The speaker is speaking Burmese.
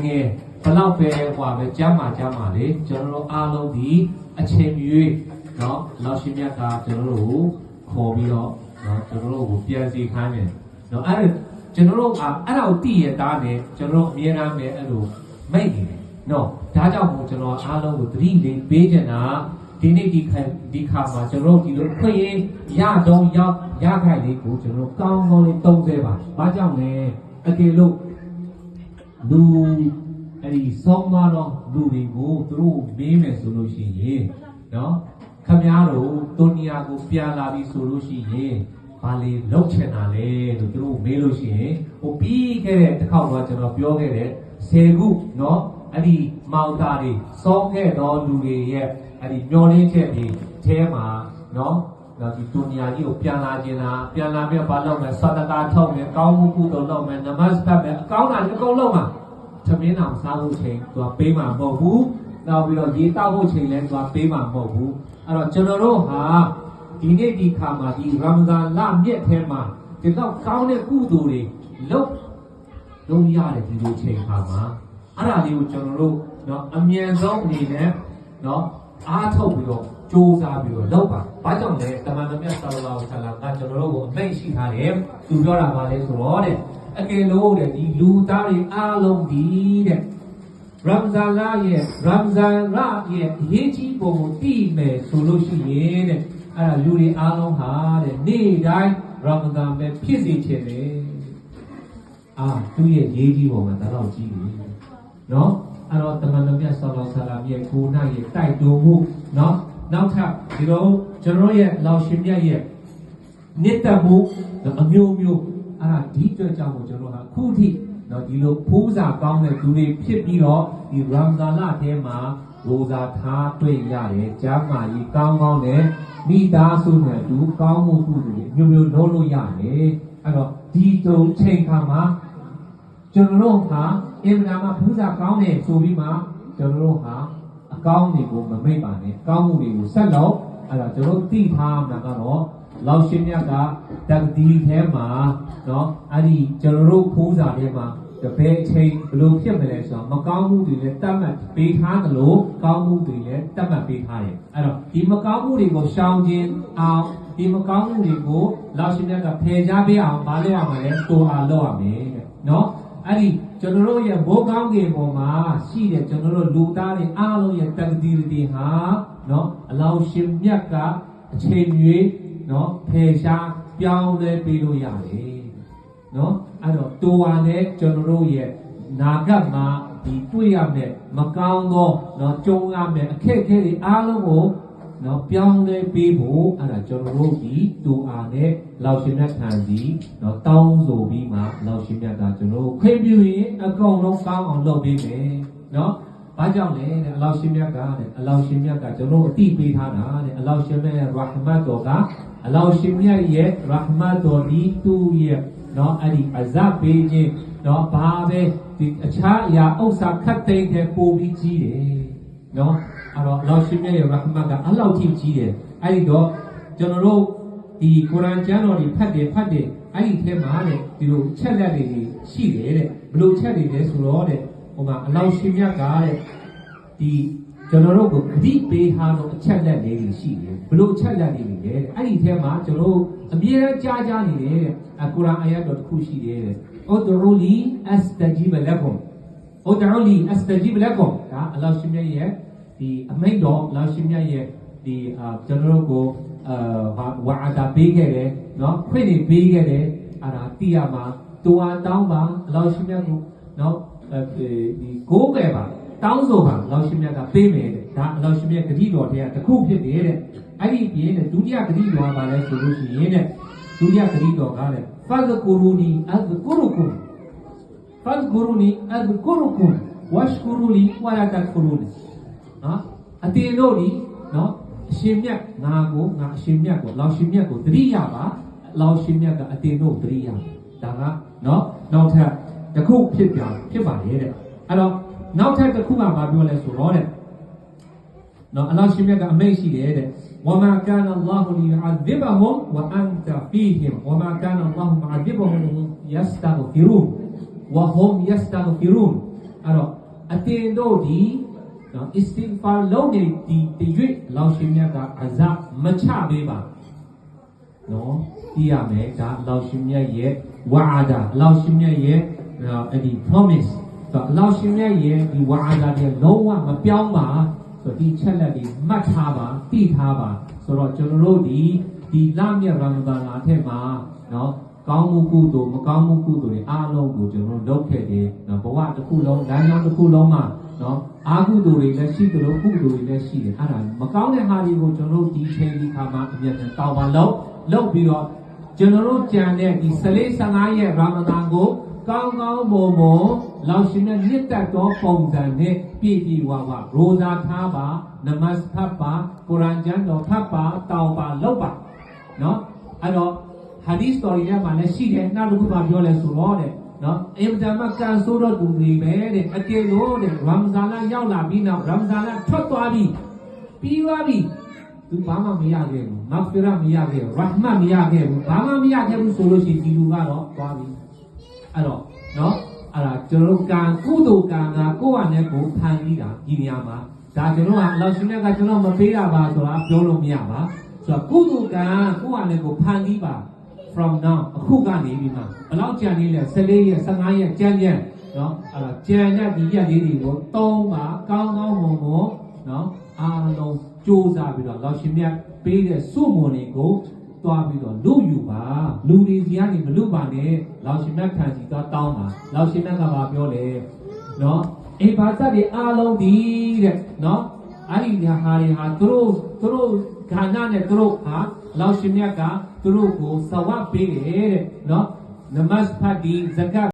ငယ်ဘလောက်ပဲဟွာပဲကြားမှာကြားမှာလေကျွန်တော်တို့အားလုံးဒီအချိန်မြွေเนาะလောက်ရှင်မြတ်ကကျွန်တော်တို့ကိုခေါ်ပြီးတော့เนาะကျွန်တော်တို့ကိုပြန်စီခိုင်းတယ်เนาะအဲ့ဒါကျွန်တော်တို့ကအဲ့ဒါကိုတည်ရတာနဲ့ကျွန်တော်တို့အမြဲတမ်းပဲအဲ့လိုမိတ်နေတယ်เนาะဒါကြောင့်မို့ကျွန်တော်အားလုံးကိုသတိလေးပေးချင်တာဒီနေ့ဒီခါဒီခါမှာကျွန်တော်တို့ဒီလိုခွင့်ရင်ရတော့ရောက်ရခိုင်လေးကိုကျွန်တော်တို့ကောင်းကောင်းလေးသုံးစေပါဘာကြောင့်လဲအကယ်လို့ လူအဲ့ဒီဆုံးသွားတော့လူတွေကိုသူတို့မေးမယ်ဆိုလို့ရှိရင်နော်ခမည်းတော်တုန်ညာကိုပြန်လာပြီဆိုလို့ရှိရင်ဘာလေလောက်ချင်တာလဲလို့သူတို့မေးလို့ရှိရင်ဟိုပြီးခဲ့တဲ့တစ်ခေါက်တော့ကျွန်တော်ပြောခဲ့တဲ့ဆယ်ခုနော်အဲ့ဒီမောင်သားတွေစောခဲ့တော့လူတွေရဲ့အဲ့ဒီမျောလင်းချက်တွေအဲမှာနော်တော့ဒီတုန်ညာကြီးကိုပြန်လာခြင်းလားပြန်လာပြီးဘာလုပ်မလဲသတ္တကာထုတ်မယ်ကောင်းမှုကုသိုလ်လုပ်မယ်နမစပတ်မယ်အကောင်းတာအကုန်လုံးမှာ သမင်းအောင်စားဖို့ချိန်သူကပေးမှာမဟုတ်ဘူး။နောက်ပြီးတော့ရေတောက်ဖို့ချိန်လည်းသူကပေးမှာမဟုတ်ဘူး။အဲ့တော့ကျွန်တော်တို့ဟာဒီနေ့ဒီခါမှာဒီရမဇန်လမြက်ထဲမှာဒီတော့ကောင်းတဲ့ကုသိုလ်တွေလုပ်လုပ်ရတယ်ဒီလိုချိန်ခါမှာအဲ့ဒါလေးကိုကျွန်တော်တို့เนาะအမြန်ဆုံးအနေနဲ့เนาะအားထုတ်ပြီးတော့စူးစမ်းပြီးတော့လုပ်ပါ။ဘာကြောင့်လဲတမန်တော်မြတ်ဆလလောဆလာကကျွန်တော်တို့ကိုအမိန့်ရှိထားတယ်။သူပြောတာပါလဲဆိုတော့တဲ့ အကယ်လို့တဲ့ဒီလူသားတွေအားလုံးဒီတဲ့ရမ်ဇန်လရဲ့ရမ်ဇန်လရဲ့အရေးကြီးပုံကိုသိမယ်ဆိုလို့ရှိရင်တဲ့အဲ့ဒါလူတွေအားလုံးဟာတဲ့နေ့တိုင်းရမ်ဇန်ပဲဖြစ်စေချင်တယ်အာသူ့ရဲ့ရေးကြီးပုံကဒါတော့ကြီးတယ်နော်အဲ့တော့တမန်တော်မြတ်ဆလ္လာလဟ်အလัยဟိရဲ့ကိုယ်နိုင်ရဲ့တိုက်တွန်းမှုနော်နောက်ထပ်ဒီတော့ကျွန်တော်ရဲ့လောင်ရှင်မြတ်ရဲ့နှစ်သက်မှုအမျိုးမျိုး အဲ့ဒါဒီအတွက်ကြောင့်ကိုကျွန်တော်ဟာအခုထိနော်ဒီလိုဖိုးစာကောင်းတဲ့သူတွေဖြစ်ပြီးတော့ဒီရမ်ဇာလထဲမှာရိုဇာထားတွေ့ရတယ်ကျမ်းမာရေးကောင်းကောင်းနဲ့မိသားစုနဲ့အတူကောင်းမှုကုသိုလ်တွေမျိုးမျိုးလုပ်လို့ရတယ်အဲ့တော့ဒီတုံချိန်ခါမှာကျွန်တော်တို့ဟာအင်မတန်မှဘုရားကောင်းတယ်ဆိုပြီးမှကျွန်တော်တို့ဟာအကောင်းတွေကိုမမိတ်ပါနဲ့ကောင်းမှုတွေကိုဆက်လို့အဲ့ဒါကျွန်တော်တို့သိထားမှာကတော့ လောက်ရှင်မြတ်ကတက္ကတိထဲမှာเนาะအဲ့ဒီကျွန်တော်တို့ခိုးစာထဲမှာတပည့်အချိန်ဘယ်လိုဖြစ်မလဲဆိုတော့မကောင်းမှုတွေလည်းတတ်မှတ်ပေးထားသလိုကောင်းမှုတွေလည်းတတ်မှတ်ပေးထားတယ်အဲ့တော့ဒီမကောင်းမှုတွေကိုရှောင်ခြင်းအောင်ဒီမကောင်းမှုတွေကိုလောက်ရှင်မြတ်ကဖယ်ရှားပေးအောင်မလုပ်ရမှာလဲကိုအားလုပ်ရမယ်တဲ့เนาะ အဲ့ဒီကျွန်တော်တို့ရဲ့ဘိုးကောင်းကင်ပေါ်မှာရှိတဲ့ကျွန်တော်တို့လူသားတွေအားလုံးရဲ့တက္ကတိတွေဟာเนาะအလောင်းရှင်မြတ်ကအချိန်ကြီး နော်ဖယ်ရှားပြောင်းလဲပေးလို့ရတယ်နော်အဲ့တော့တူဝါနဲ့ကျွန်တော်တို့ရဲ့နာဂတ်မှာဒီတွေ့ရမယ်မကောင်းသောနော်ကြုံရမယ်အခက်အခဲတွေအားလုံးကိုနော်ပြောင်းလဲပေးဖို့အဲ့ဒါကျွန်တော်တို့ဒီတူအာနဲ့လောက်ရှင်မြတ်ခံပြီးနော်တောင်းဆိုပြီးမှလောက်ရှင်မြတ်ကကျွန်တော်ခွင့်ပြုရင်အကုန်လုံးကောင်းအောင်လုပ်ပေးမယ်နော် ဘာကြောင့်လဲတဲ့အလောက်ရှင်မြတ်ကတဲ့အလောက်ရှင်မြတ်ကကျွန်တော်အတိပေးထားတာတဲ့အလောက်ရှင်မြတ်ရဲ့ရာဟမတ်တော်ကအလောက်ရှင်မြတ်ရဲ့ရာဟမတ်တော်ဒီသူ့ရဲ့နော်အဲ့ဒီအဇပ်ပေးခြင်းနော်ဘာပဲဒီအခြားအရာဥစ္စာခတ်သိမ်းတဲ့ပို့ပြီးကြီးတယ်နော်အဲ့တော့အလောရှိမြတ်ရဲ့ရဟမတ်ကအလောက်ထိကြီးတယ်အဲ့ဒီတော့ကျွန်တော်တို့ဒီကုရ်အာန်ကျမ်းတော်တွေဖတ်တယ်ဖတ်တယ်အဲ့ဒီထဲမှာတဲ့ဒီလိုချက်လက်တွေရှိတယ်တဲ့ဘလို့ချက်တွေလဲဆိုတော့တဲ့ ဟိုမှာအလောရှိမြတ်ကတဲ့ဒီကျွန်တော်တို့ကိုဂတိပေးထားသောအချက်လက်လေးတွေရှိတယ်ဘလို့ချက်လက်တွေလဲတဲ့အဲ့ဒီထဲမှာကျွန်တော်တို့အမြဲတမ်းကြားကြားနေတယ်တဲ့အကုရ်အာန်အယတ်တော်တစ်ခုရှိတယ်တဲ့ဥဒရူလီအစတဂျီဘလကွန်ဥဒရူလီအစတဂျီဘလကွန်ဒါအလောရှိမြတ်ရဲ့ဒီအမိန့်တော်လာရှင်မြတ်ရဲ့ဒီအာကျွန်တော်တို့ကိုအာဝါဒါပေးခဲ့တယ်နော်ခွင့်တွေပေးခဲ့တယ်အဲ့ဒါသိရမှာတူအားတောင်းပါအလောရှင်မြတ်ကိုနော် ဒီကိုးကွယ်ပါတောင်းဆိုပါအလောရှင်မြတ်ကပေးမယ်တဲ့ဒါအလောရှင်မြတ်ဂတိတော်တွေကတစ်ခုဖြစ်တယ်တဲ့အဲ့ဒီပြင်းတဲ့ဒုတိယဂတိတော်ကလည်းဆိုလို့ရှိရင်တဲ့ဒုတိယဂတိတော်ကလည်းဖတ်ကူရူနီအဒ်ကူရူကုမ်ဖတ်ကူရူနီအဒ်ကူရူကုမ်ဝါရှ်ကူရူလီဝါလာတကူရူနီနော်အတင်တို့ဒီနော်အရှင်မြတ်ငါကိုငါအရှင်မြတ်ကိုလောင်ရှင်မြတ်ကိုတတိယပါလောင်ရှင်မြတ်ကအတင်တို့တတိယဒါကနော်နောက်ထပ် တစ်ခုဖြစ်ပြဖြစ်ပါလေတဲ့အဲ့တော့နောက်ထပ်တစ်ခုမှမပြောလဲဆိုတော့တဲ့နော်အလ္လာဟ်ရှင်မြတ်ကအမိန့်ရှိတယ်တဲ့ဝမာကန်အလ္လာဟူလီယူအဇ်ဘဟူဝအန်တဖီဟီဝမာကန်အလ္လာဟူမအဇ်ဘဟူယစတဂဖီရူဝဟူမ်ယစတဂဖီရူအဲ့တော့အတင်တို့ဒီနော်အစ္စတိဂ်ဖာလုပ်နေဒီတရွေ့အလ္လာဟ်ရှင်မြတ်ကအဇမချပေးပါနော်သိရမယ်ဒါအလ္လာဟ်ရှင်မြတ်ရဲ့ဝါဒါအလ္လာဟ်ရှင်မြတ်ရဲ့ အဲ့ဒီ promise ဆိုတော့အလောင်းရှင်မြတ်ရဲ့ဒီဝါဒါတွေလုံးဝမပြောင်းပါဆိုတော့ဒီချက်လက်တွေမှတ်ထားပါသိထားပါဆိုတော့ကျွန်တော်တို့ဒီဒီလမြတ်ရမဒန်လာထက်မှာနော်ကောင်းမှုကုသိုလ်မကောင်းမှုကုသိုလ်တွေအားလုံးကိုကျွန်တော်တို့လုပ်ခဲ့တယ်နော်ဘဝတစ်ခုလုံးလမ်းကြောင်းတစ်ခုလုံးမှာနော်အာကုသိုလ်တွေလည်းရှိတယ်လို့ကုသိုလ်တွေလည်းရှိတယ်အဲ့ဒါမကောင်းတဲ့ဟာတွေကိုကျွန်တော်တို့ဒီချိန်ဒီခါမှာအမြဲတမ်းတောင်းပါလို့လုပ်ပြီးတော့ကျွန်တော်တို့ကြံတဲ့ဒီ14 15ရက်ရာမဒန်ကို ကောင်းကောင်းမွန်မွန်လောက်ရှင်တဲ့မြတ်တတ်သောပုံစံနဲ့ပြည့်ပြည့်ဝဝရိုဇာထားပါနမတ်ဖတ်ပါကုရ်အာန်ကျမ်းတော်ဖတ်ပါတောင်းပါလုပ်ပါနော်အဲ့တော့ဟာဒီစတော်ရီထဲမှာလည်းရှိတယ်နောက်တစ်ခုမှပြောလဲဆိုတော့တဲ့နော်အင်တာမကန်ဆိုတော့သူတွေပဲတဲ့အကယ်လို့တဲ့ရမ်ဇာလာရောက်လာပြီးနောက်ရမ်ဇာလာထွက်သွားပြီပြီးသွားပြီသူဘာမှမရခဲ့ဘူးမဂ်ဖီရာမရခဲ့ဘူးရဟ်မတ်မရခဲ့ဘူးဘာမှမရခဲ့ဘူးဆိုလို့ရှိရင်ဒီလူကတော့သွားပြီ အဲ့တော့နော်အဲ့ဒါကျွန်တော်ကကုသိုလ်ကံကကိုယ့်ဟာနဲ့ကိုယ်ဖန်ပြီးတာဒီနေရာမှာဒါကျွန်တော်ကအလောက်ရှင်တဲ့ကကျွန်တော်မပေးတာပါဆိုတာပြောလို့မရပါဆိုတော့ကုသိုလ်ကံကိုယ့်ဟာနဲ့ကိုယ်ဖန်ပြီးပါ from now အခုကနေပြီးမှဘယ်လောက်ကြံနေလဲ14ရက်15ရက်ကြံကြံနော်အဲ့ဒါကြံတဲ့ဒီရက်လေးတွေကိုတုံးပါကောင်းကောင်းမွန်မွန်နော်အားလုံးစ조사ပြီးတော့လောက်ရှင်မြတ်ပေးတဲ့စုမုံတွေကို သွားပြီးတော့လူယူပါလူတွေစီကနေမလူပါနဲ့လောက်ရှင်မြတ်ခံစီသွားတောင်းပါလောက်ရှင်မြတ်ကပါပြောလေနော်အေဘာသတ်တွေအားလုံးဒီတဲ့နော်အဲ့ဒီညာဟာတွေဟာသူတို့သူတို့ဌာနနဲ့သူတို့ဟာလောက်ရှင်မြတ်ကသူတို့ကိုသဝပေးတယ်တဲ့နော်နမတ်ဖတ်ဒီဇကတ်